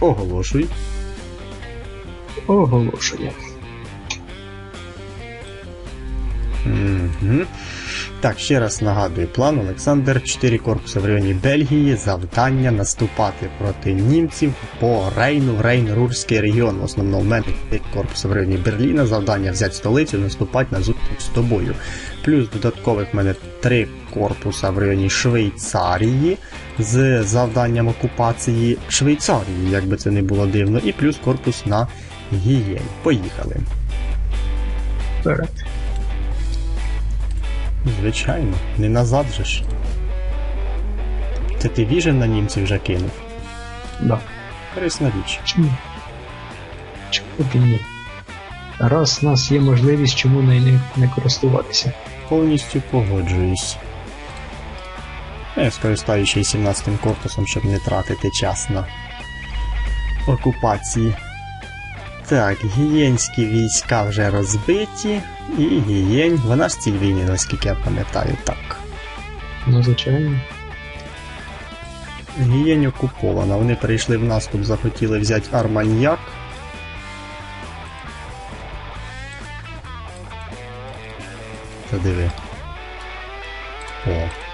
Оголошуй. Оголошує. Угу. Так, ще раз нагадую план. Олександр, 4 корпуси в районі Бельгії, завдання наступати проти німців по Рейну, Рейн-Рурський регіон. В основному в мене 5 корпуси в районі Берліна, завдання взяти столицю, наступати на зустріч з тобою. Плюс додаткових в мене 3 корпуса в районі Швейцарії з завданням окупації Швейцарії, як би це не було дивно, і плюс корпус на Гієнь. Поїхали. Вперед. Звичайно, не назад же ж. Це ти віжен на німців вже кинув. Да. Корисна річ. Чому? Чому і ні? Раз у нас є можливість, чому нею не, не користуватися. Повністю погоджуюсь. Я скористаю ще й 17 корпусом, щоб не тратити час на окупації. Так, гієнські війська вже розбиті, і гієнь, вона ж ціль війни, наскільки я пам'ятаю, так. Ну, звичайно. Гієнь окупована. Вони прийшли в наступ, захотіли взяти Арманьяк. Та диви. О.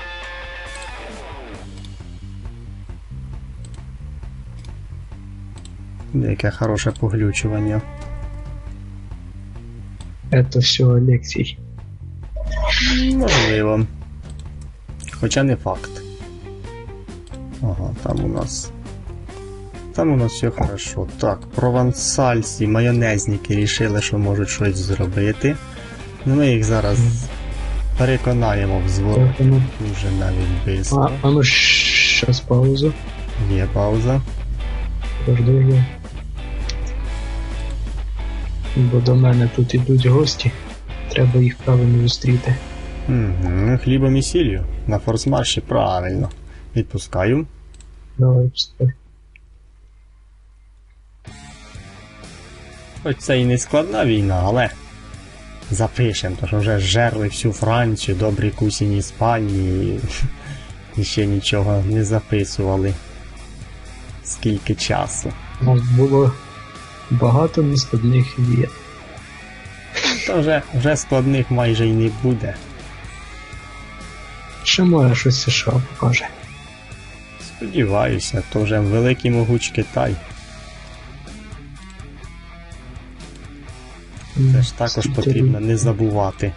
Яке хороше поглючування. Это все Олексій. Можливо. Хоча не факт. Ага, там у нас. Там у нас все хорошо. Так, провансальці, майонезники рішили, що можуть щось зробити. Ну ми їх зараз переконаємо в звороті Так, ну, дуже навіть а, близько. а ну щас паузу. Є пауза. Подожди. Бо до мене тут ідуть гості. Треба їх правильно зустріти. Угу, хлібом і сіллю. На форсмарші правильно. Відпускаю. Давай пустай. Хоч це і не складна війна, але запишемо, то що вже жерли всю Францію, добрі кусінь Іспанії, і ще нічого не записували. Скільки часу. У нас було багато нескладних є. Та вже, вже складних майже й не буде. Ще може щось США покаже. Сподіваюся, то вже великий могуч Китай. Це ж також потрібно не забувати.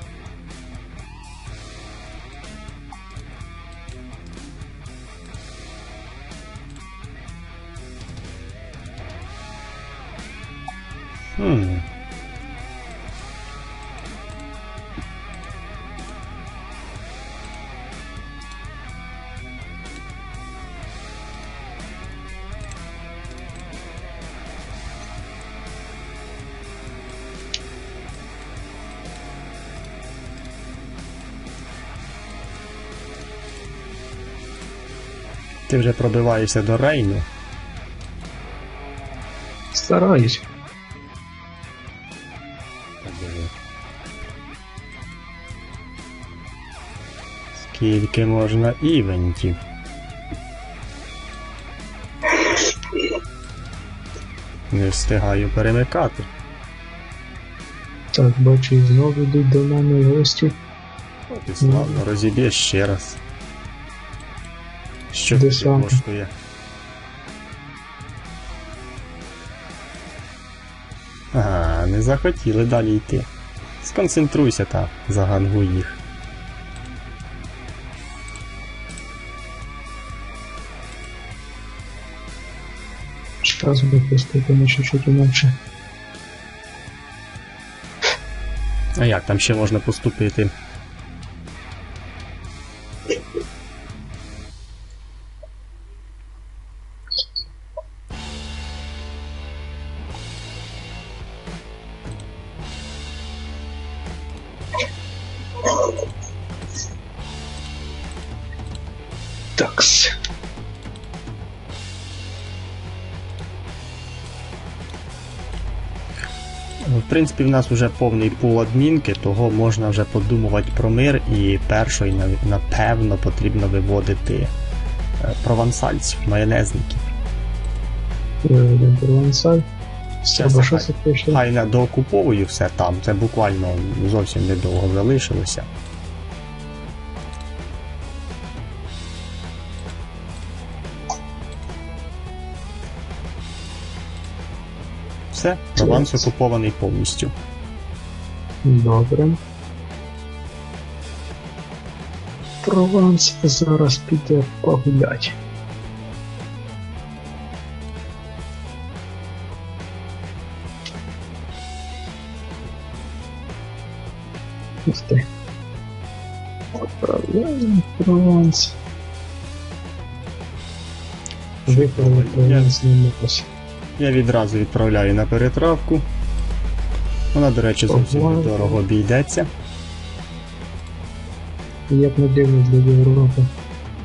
Хм. Ти вже пробиваєшся до Рейну. Стараюсь. Скільки можна івентів? Не встигаю перемикати. Так, бачу, і знову йдуть до мене гості. От і славно, розіб'є ще раз. Що Де це саме? коштує? Ага, не захотіли далі йти. Сконцентруйся та загангуй їх. Зараз буде пустити на чуть-чуть інакше. А як там ще можна поступити? Такс. В принципі, в нас вже повний пул адмінки, того можна вже подумувати про мир і першою напевно потрібно виводити е, провансальців, майонезників. Е, провансаль. Хай не доокуповую все там, це буквально зовсім недовго залишилося. Все, Прованс окупований повністю. Добре. Прованс зараз піде погулять. Ух ти. Отправляємо Прованс. Виправили Прованс не милося. Я відразу відправляю на перетравку. Вона, до речі, зовсім Ого. недорого обійдеться. Як не дивно для Європи.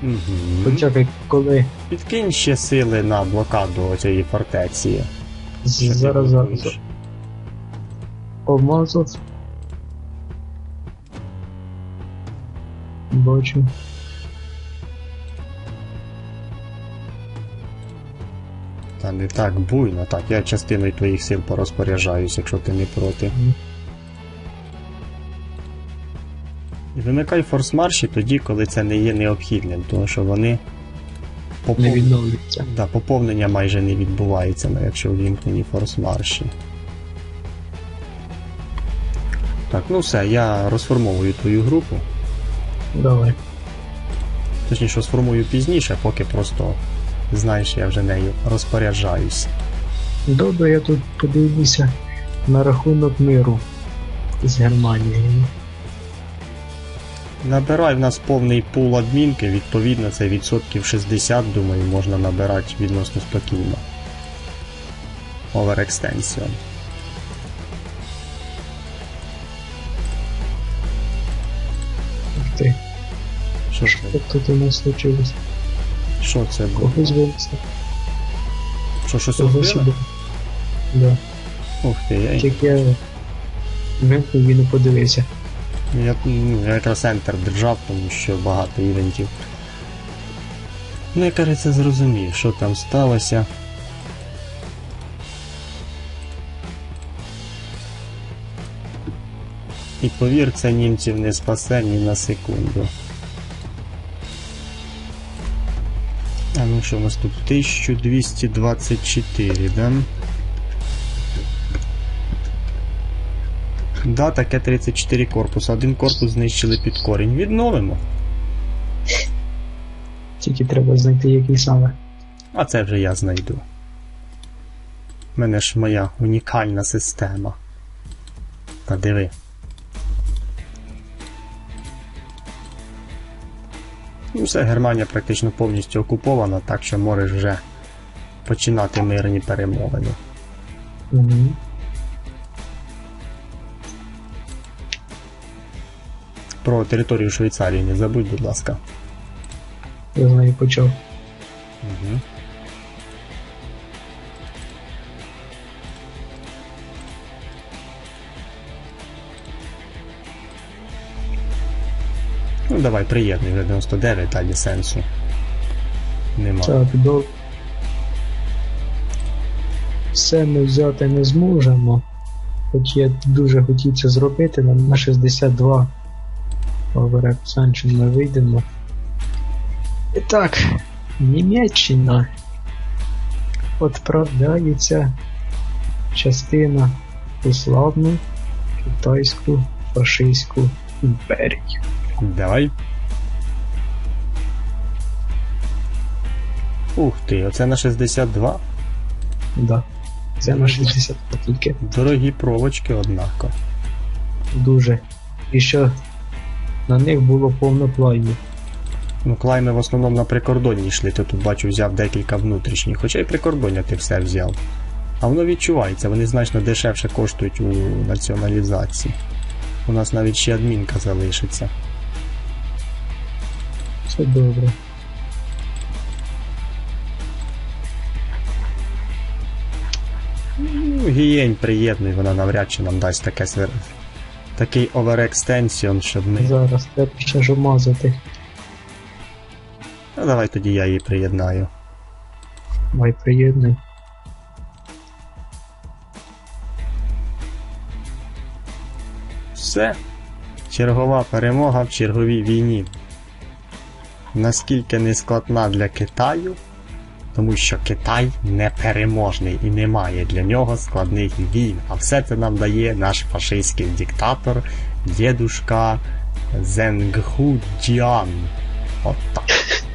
Угу. Хоча коли Підкинь ще сили на блокаду цієї фортеці. зараз зараз помазав. Бачу. Та не так буйно, так, я частиною твоїх сил порозпоряджаюсь, якщо ти не проти. І вимикай форс-марші тоді, коли це не є необхідним, тому що вони Не попов... відновлюється. да, поповнення майже не відбувається, ну, якщо увімкнені форс-марші. Так, ну все, я розформовую твою групу. Давай. Точніше, сформую пізніше, поки просто знаєш, я вже нею розпоряджаюсь. Добре, я тут подивлюся на рахунок миру з Германією. Набирай в нас повний пул адмінки, відповідно, це відсотків 60, думаю, можна набирати відносно спокійно. Overextension. Ух ти. Що це? тут у нас случилось? Що це було? Когось винесли. Що, щось іде. Да. Ух ти, я, Тільки я вимкнув і не подивився. я, ну, я якраз Enter держав, тому що багато івентів. Ну, я кажеться, зрозумів, що там сталося. І повір, це німців не спасе ні на секунду. Що у нас тут? 1224, да? Да, таке 34 корпуса. Один корпус знищили під корінь. Відновимо. Тільки треба знайти який саме. А це вже я знайду. У мене ж моя унікальна система. Та диви. Ну все, Германія практично повністю окупована, так що можеш вже починати мирні перемовини. Угу. Про територію Швейцарії не забудь, будь ласка. Я з нею почав. Угу. Ну, давай, приєднуй вже 99, далі сенсу. Нема. Так, до... Все ми взяти не зможемо. Хоч я дуже хотів це зробити, нам на 62 Over Expansion ми вийдемо. І так, Німеччина відправляється частина у славну китайську фашистську імперію. Давай. Ух ти, оце на 62. Да. Це на 60 тільки. Дорогі провочки, однако. Дуже. І що на них було повно плайнів. Ну, клайми в основному на прикордонні йшли, ти тут бачу взяв декілька внутрішніх, хоча й прикордоння ти все взяв. А воно відчувається, вони значно дешевше коштують у націоналізації. У нас навіть ще адмінка залишиться. Все добре. Ну, Гієнь приєдний, вона навряд чи нам дасть таке свер... такий оверекстенсіон, щоб ми. Зараз треба ще ж мазати. Ну давай тоді я її приєднаю. Давай приєднай. Все. Чергова перемога в черговій війні. Наскільки не складна для Китаю, тому що Китай непереможний і не має для нього складних війн. А все це нам дає наш фашистський диктатор, дідушка Зенгху Джіан. От так.